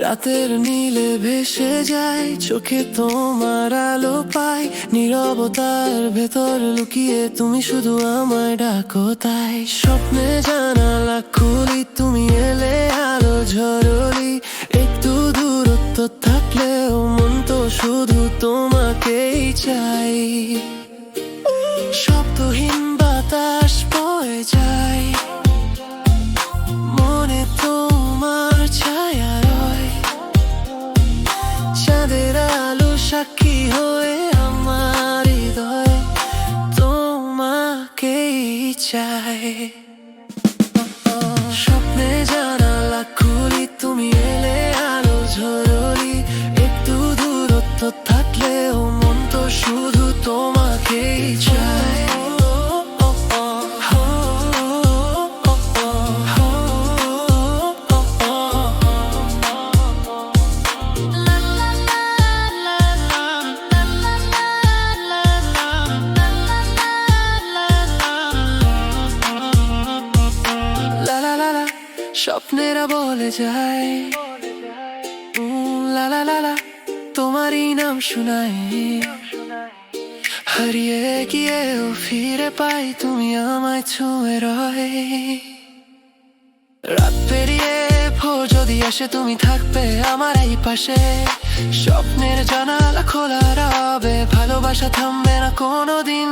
রাতের নীলে ভেসে যায়, চোখে তোমার আলো পাই। নীরবতার ভেতর লুকিয়ে তুমি শুধু আমায় ডাকো তাই। স্বপ্নে জানালা খুলি, তুমি এলে আলো ঝরলি। একটু দূরত্ব থাকলেও মন তো শুধু তোমাকেই চাই। সাক্ষী হয়ে স্বপ্নেরা বলে যায়। লা লা লা লা, তোমারই নাম শোনায় হারিয়ে গিয়েও ফিরে পাই, তুমি আমায় ছুঁয়ে রয়। রাত পেরিয়ে ভোর যদি আসে, তুমি থাকবে আমার এই পাশে। স্বপ্নের জানালা খোলা রবে ভালোবাসা থামবে না কোনোদিন।